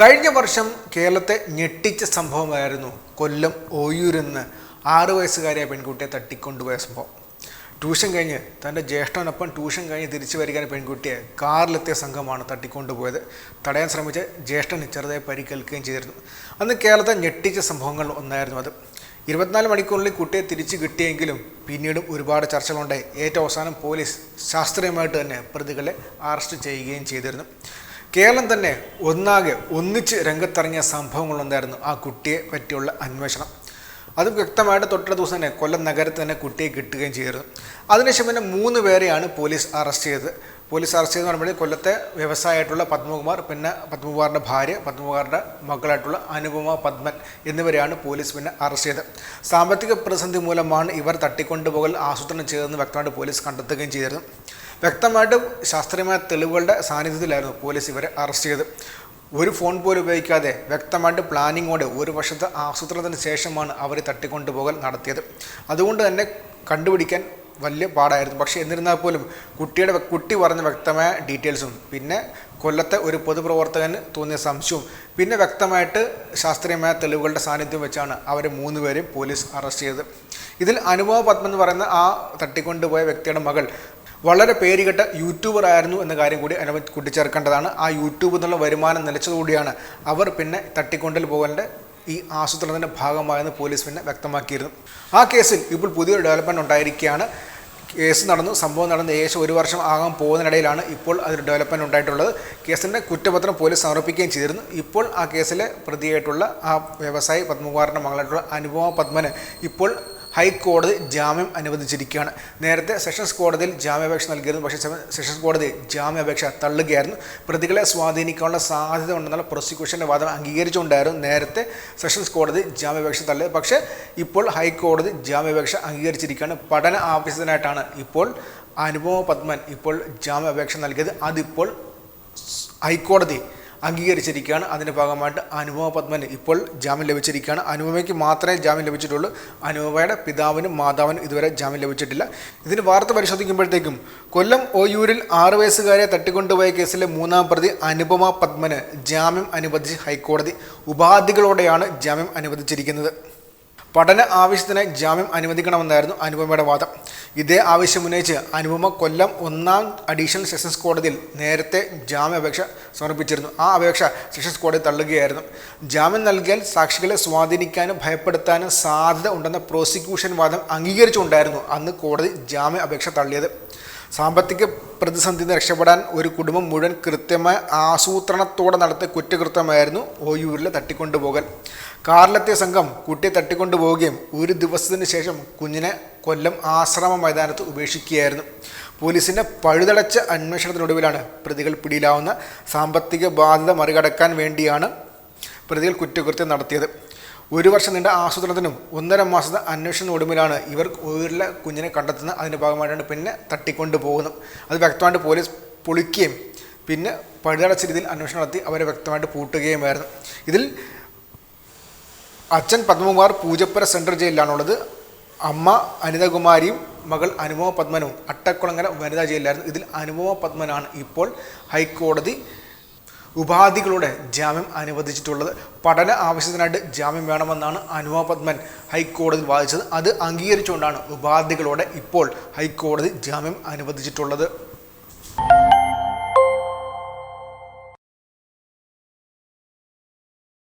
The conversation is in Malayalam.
കഴിഞ്ഞ വർഷം കേരളത്തെ ഞെട്ടിച്ച സംഭവമായിരുന്നു കൊല്ലം ഓയൂരെന്ന് ആറു വയസ്സുകാരിയ പെൺകുട്ടിയെ തട്ടിക്കൊണ്ടുപോയ സംഭവം. ട്യൂഷൻ കഴിഞ്ഞ് തന്റെ ജ്യേഷ്ഠനൊപ്പം ട്യൂഷൻ കഴിഞ്ഞ് തിരിച്ചു വരികയാണ് പെൺകുട്ടിയെ. കാറിലെത്തിയ സംഘമാണ് തട്ടിക്കൊണ്ടുപോയത്. തടയാൻ ശ്രമിച്ച ജ്യേഷ്ഠന് ചെറുതായി പരിക്കേൽക്കുകയും ചെയ്തിരുന്നു. അന്ന് കേരളത്തെ ഞെട്ടിച്ച സംഭവങ്ങൾ ഒന്നായിരുന്നു അത്. ഇരുപത്തിനാല് മണിക്കൂറിൽ കുട്ടിയെ തിരിച്ചു കിട്ടിയെങ്കിലും പിന്നീടും ഒരുപാട് ചർച്ചകളുണ്ടായി. ഏറ്റവും അവസാനം പോലീസ് ശാസ്ത്രീയമായിട്ട് തന്നെ പ്രതികളെ അറസ്റ്റ് ചെയ്യുകയും ചെയ്തിരുന്നു. കേരളം തന്നെ ഒന്നാകെ ഒന്നിച്ച് രംഗത്തിറങ്ങിയ സംഭവങ്ങളുണ്ടായിരുന്നു ആ കുട്ടിയെ പറ്റിയുള്ള അന്വേഷണം. അത് വ്യക്തമായിട്ട് തൊട്ടടുത്ത ദിവസം തന്നെ കൊല്ലം നഗരത്തിൽ തന്നെ കുട്ടിയെ കിട്ടുകയും ചെയ്തു. അതിനുശേഷം പിന്നെ മൂന്ന് പേരെയാണ് പോലീസ് അറസ്റ്റ് ചെയ്തത്. പോലീസ് അറസ്റ്റ് ചെയ്തെന്ന് പറയുമ്പോൾ കൊല്ലത്തെ വ്യവസായമായിട്ടുള്ള പത്മകുമാർ പിന്നെ പത്മകുമാറിന്റെ ഭാര്യ പത്മകുമാറിന്റെ മക്കളായിട്ടുള്ള അനുപമ പത്മൻ എന്നിവരെയാണ് പോലീസ് പിന്നെ അറസ്റ്റ് ചെയ്തത്. സാമ്പത്തിക പ്രതിസന്ധി മൂലമാണ് ഇവർ തട്ടിക്കൊണ്ടുപോകൽ ആസൂത്രണം ചെയ്തതെന്ന് വ്യക്തമായിട്ട് പോലീസ് കണ്ടെത്തുകയും ചെയ്തിരുന്നു. വ്യക്തമായിട്ടും ശാസ്ത്രീയമായ തെളിവുകളുടെ സാന്നിധ്യത്തിലായിരുന്നു പോലീസ് ഇവരെ അറസ്റ്റ് ചെയ്തത്. ഒരു ഫോൺ പോലും ഉപയോഗിക്കാതെ വ്യക്തമായിട്ട് പ്ലാനിങ്ങോടെ ഒരു വർഷത്തെ ആസൂത്രണത്തിന് ശേഷമാണ് അവർ തട്ടിക്കൊണ്ടുപോകൽ നടത്തിയത്. അതുകൊണ്ട് തന്നെ കണ്ടുപിടിക്കാൻ വലിയ പാടായിരുന്നു. പക്ഷേ എന്നിരുന്നാൽ പോലും കുട്ടിയുടെ കുട്ടി പറഞ്ഞ വ്യക്തമായ ഡീറ്റെയിൽസും പിന്നെ കൊല്ലത്തെ ഒരു പൊതുപ്രവർത്തകന് തോന്നിയ സംശയവും പിന്നെ വ്യക്തമായിട്ട് ശാസ്ത്രീയമായ തെളിവുകളുടെ സാന്നിധ്യം വെച്ചാണ് അവരെ മൂന്ന് പേരെയും പോലീസ് അറസ്റ്റ് ചെയ്തത്. ഇതിൽ അനുഭവ പത്മ എന്ന് പറയുന്ന ആ തട്ടിക്കൊണ്ടുപോയ വ്യക്തിയുടെ മകൾ വളരെ പേരുകെട്ട യൂട്യൂബർ ആയിരുന്നു എന്ന കാര്യം കൂടി അതിനെ കൂട്ടിച്ചേർക്കേണ്ടതാണ്. ആ യൂട്യൂബ് എന്നുള്ള വരുമാനം നിലച്ചതുകൂടിയാണ് അവർ പിന്നെ തട്ടിക്കൊണ്ടിൽ പോകേണ്ട ഈ ആസൂത്രണത്തിന്റെ ഭാഗമായെന്ന് പോലീസ് പിന്നെ വ്യക്തമാക്കിയിരുന്നു. ആ കേസിൽ ഇപ്പോൾ പുതിയൊരു ഡെവലപ്മെന്റ് ഉണ്ടായിരിക്കുകയാണ്. കേസ് നടന്നു സംഭവം നടന്ന് ഏകദേശം ഒരു വർഷം ആകാൻ പോകുന്നതിനിടയിലാണ് ഇപ്പോൾ അതിൽ ഡെവലപ്മെന്റ് ഉണ്ടായിട്ടുള്ളത്. കേസിന്റെ കുറ്റപത്രം പോലീസ് സമർപ്പിക്കുകയും ചെയ്തിരുന്നു. ഇപ്പോൾ ആ കേസിലെ പ്രതിയായിട്ടുള്ള ആ വ്യവസായി പത്മകുമാറിന്റെ മകളായിട്ടുള്ള അനുപമ പത്മന് ഇപ്പോൾ ഹൈക്കോടതി ജാമ്യം അനുവദിച്ചിരിക്കുകയാണ്. നേരത്തെ സെഷൻസ് കോടതിയിൽ ജാമ്യാപേക്ഷ നൽകിയിരുന്നു. പക്ഷേ സെഷൻസ് കോടതി ജാമ്യാപേക്ഷ തള്ളുകയായിരുന്നു. പ്രതികളെ സ്വാധീനിക്കാനുള്ള സാധ്യത ഉണ്ടെന്നുള്ള പ്രോസിക്യൂഷന്റെ വാദം അംഗീകരിച്ചുകൊണ്ടായിരുന്നു നേരത്തെ സെഷൻസ് കോടതി ജാമ്യാപേക്ഷ തള്ളിയത്. പക്ഷേ ഇപ്പോൾ ഹൈക്കോടതി ജാമ്യാപേക്ഷ അംഗീകരിച്ചിരിക്കുകയാണ്. പഠന ആവശ്യത്തിനായിട്ടാണ് ഇപ്പോൾ അനുപമ പത്മൻ ഇപ്പോൾ ജാമ്യാപേക്ഷ നൽകിയത്. അതിപ്പോൾ ഹൈക്കോടതി അംഗീകരിച്ചിരിക്കുകയാണ്. അതിന്റെ ഭാഗമായിട്ട് അനുപമ പത്മന് ഇപ്പോൾ ജാമ്യം ലഭിച്ചിരിക്കുകയാണ്. അനുപമയ്ക്ക് മാത്രമേ ജാമ്യം ലഭിച്ചിട്ടുള്ളൂ. അനുപമയുടെ പിതാവിനും മാതാവിനും ഇതുവരെ ജാമ്യം ലഭിച്ചിട്ടില്ല. ഇതിന് വാർത്ത പരിശോധിക്കുമ്പോഴത്തേക്കും കൊല്ലം ഓയൂരിൽ ആറ് വയസ്സുകാരെ തട്ടിക്കൊണ്ടുപോയ കേസിലെ മൂന്നാം പ്രതി അനുപമ പത്മന് ജാമ്യം അനുവദിച്ച് ഹൈക്കോടതി ഉപാധികളോടെയാണ് ജാമ്യം അനുവദിച്ചിരിക്കുന്നത്. പഠന ആവശ്യത്തിന് ജാമ്യം അനുവദിക്കണമെന്നായിരുന്നു അനുപമയുടെ വാദം. ഇതേ ആവശ്യം ഉന്നയിച്ച് അനുപമ കൊല്ലം ഒന്നാം അഡീഷണൽ സെഷൻസ് കോടതിയിൽ നേരത്തെ ജാമ്യാപേക്ഷ സമർപ്പിച്ചിരുന്നു. ആ അപേക്ഷ സെഷൻസ് കോടതി തള്ളുകയായിരുന്നു. ജാമ്യം നൽകിയാൽ സാക്ഷികളെ സ്വാധീനിക്കാനും ഭയപ്പെടുത്താനും സാധ്യത ഉണ്ടെന്ന പ്രോസിക്യൂഷൻ വാദം അംഗീകരിച്ചുകൊണ്ടായിരുന്നു അന്ന് കോടതി ജാമ്യ അപേക്ഷ തള്ളിയത്. സാമ്പത്തിക പ്രതിസന്ധി നിന്ന് രക്ഷപ്പെടാൻ ഒരു കുടുംബം മുഴുവൻ കൃത്യമായ ആസൂത്രണത്തോടെ നടത്തിയ കുറ്റകൃത്യമായിരുന്നു ഓയൂരിലെ തട്ടിക്കൊണ്ടുപോകൽ. കാറിലെത്തിയ സംഘം കുട്ടിയെ തട്ടിക്കൊണ്ടുപോവുകയും ഒരു ദിവസത്തിന് ശേഷം കുഞ്ഞിനെ കൊല്ലം ആശ്രമ മൈതാനത്ത് ഉപേക്ഷിക്കുകയായിരുന്നു. പോലീസിന്റെ പഴുതടച്ച അന്വേഷണത്തിനൊടുവിലാണ് പ്രതികൾ പിടിയിലാവുന്ന സാമ്പത്തിക ബാധ്യത മറികടക്കാൻ വേണ്ടിയാണ് പ്രതികൾ കുറ്റകൃത്യം നടത്തിയത്. ഒരു വർഷം നീണ്ട ആസൂത്രണത്തിനും ഒന്നര മാസത്തെ അന്വേഷണ ഒടുവിലാണ് ഇവർ ഉയരിലെ കുഞ്ഞിനെ കണ്ടെത്തുന്ന അതിന്റെ ഭാഗമായിട്ടാണ് പിന്നെ തട്ടിക്കൊണ്ട് പോകുന്നത് അത് വ്യക്തമായിട്ട് പോലീസ് പൊളിക്കുകയും പിന്നെ പഴുതടച്ച രീതിയിൽ അന്വേഷണം നടത്തി അവരെ വ്യക്തമായിട്ട് പൂട്ടുകയുമായിരുന്നു. ഇതിൽ അച്ഛൻ പത്മകുമാർ പൂജപ്പുര സെൻട്രൽ ജയിലിലാണുള്ളത്. അമ്മ അനിതകുമാരിയും മകൾ അനുപമ പത്മനും അട്ടക്കുളങ്ങര വനിതാ ജയിലിലായിരുന്നു. ഇതിൽ അനുപമ പത്മനാണ് ഇപ്പോൾ ഹൈക്കോടതി ഉപാധികളുടെ ജാമ്യം അനുവദിച്ചിട്ടുള്ളത്. പഠന ആവശ്യത്തിനായിട്ട് ജാമ്യം വേണമെന്നാണ് അനുവ പത്മൻ ഹൈക്കോടതിയിൽ വാദിച്ചത്. അത് അംഗീകരിച്ചുകൊണ്ടാണ് ഉപാധികളോടെ ഇപ്പോൾ ഹൈക്കോടതി ജാമ്യം അനുവദിച്ചിട്ടുള്ളത്.